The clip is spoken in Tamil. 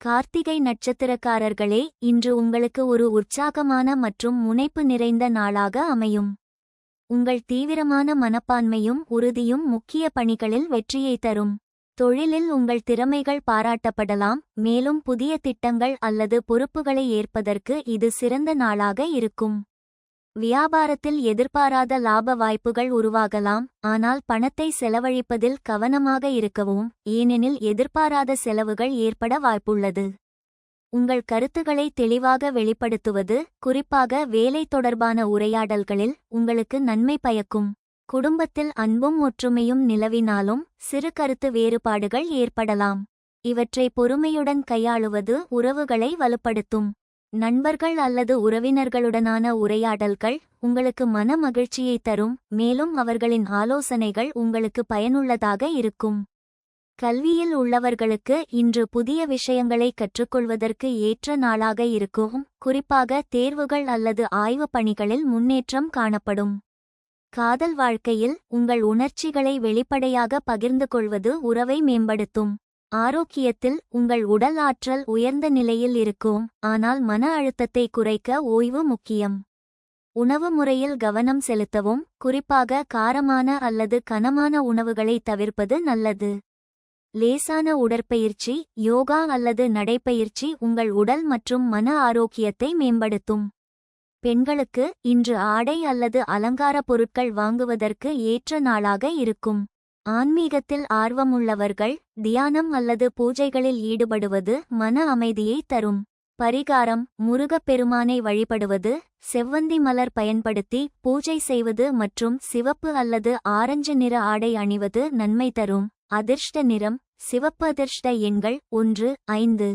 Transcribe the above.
கார்த்திகை நட்சத்திரக்காரர்களே இன்று உங்களுக்கு ஒரு உற்சாகமான மற்றும் முனைப்பு நிறைந்த நாளாக அமையும். உங்கள் தீவிரமான மனப்பான்மையும் உறுதியும் முக்கிய பணிகளில் வெற்றியை தரும். தொழிலில் உங்கள் திறமைகள் பாராட்டப்படலாம் மேலும் புதிய திட்டங்கள் அல்லது பொறுப்புகளை ஏற்பதற்கு இது சிறந்த நாளாக இருக்கும். வியாபாரத்தில் எதிர்பாராத லாப வாய்ப்புகள் உருவாகலாம் ஆனால் பணத்தை செலவழிப்பதில் கவனமாக இருக்கவும் ஏனெனில் எதிர்பாராத செலவுகள் ஏற்பட வாய்ப்புள்ளது. உங்கள் கருத்துக்களை தெளிவாக வெளிப்படுத்துவது குறிப்பாக வேலை தொடர்பான உரையாடல்களில் உங்களுக்கு நன்மை பயக்கும். குடும்பத்தில் அன்பும் ஒற்றுமையும் நிலவினாலும் சிறு கருத்து வேறுபாடுகள் ஏற்படலாம். இவற்றை பொறுமையுடன் கையாளுவது உறவுகளை வலுப்படுத்தும். நண்பர்கள் அல்லது உறவினர்களுடனான உரையாடல்கள் உங்களுக்கு மன மகிழ்ச்சியை தரும் மேலும் அவர்களின் ஆலோசனைகள் உங்களுக்கு பயனுள்ளதாக இருக்கும். கல்வியில் உள்ளவர்களுக்கு இன்று புதிய விஷயங்களை கற்றுக்கொள்வதற்கு ஏற்ற நாளாக இருக்கும் குறிப்பாக தேர்வுகள் அல்லது ஆய்வுப் பணிகளில் முன்னேற்றம் காணப்படும். காதல் வாழ்க்கையில் உங்கள் உணர்ச்சிகளை வெளிப்படையாக பகிர்ந்து கொள்வது உறவை மேம்படுத்தும். ஆரோக்கியத்தில் உங்கள் உடல் ஆற்றல் உயர்ந்த நிலையில் இருக்கும். ஆனால் மன அழுத்தத்தை குறைக்க ஓய்வு முக்கியம். உணவு முறையில் கவனம் செலுத்தவும் குறிப்பாக காரமான அல்லது கனமான உணவுகளை தவிர்ப்பது நல்லது. லேசான உடற்பயிற்சி யோகா அல்லது நடைப்பயிற்சி உங்கள் உடல் மற்றும் மன ஆரோக்கியத்தை மேம்படுத்தும். பெண்களுக்கு இன்று ஆடை அல்லது அலங்கார பொருட்கள் வாங்குவதற்கு ஏற்ற நாளாக இருக்கும். ஆன்மீகத்தில் ஆர்வமுள்ளவர்கள் தியானம் அல்லது பூஜைகளில் ஈடுபடுவது மன அமைதியை தரும். பரிகாரம் முருகப்பெருமானை வழிபடுவது செவ்வந்தி மலர் பயன்படுத்தி பூஜை செய்வது மற்றும் சிவப்பு அல்லது ஆரஞ்சு நிற ஆடை அணிவது நன்மை தரும். அதிர்ஷ்ட நிறம் சிவப்பு அதிர்ஷ்ட எண்கள் ஒன்று ஐந்து.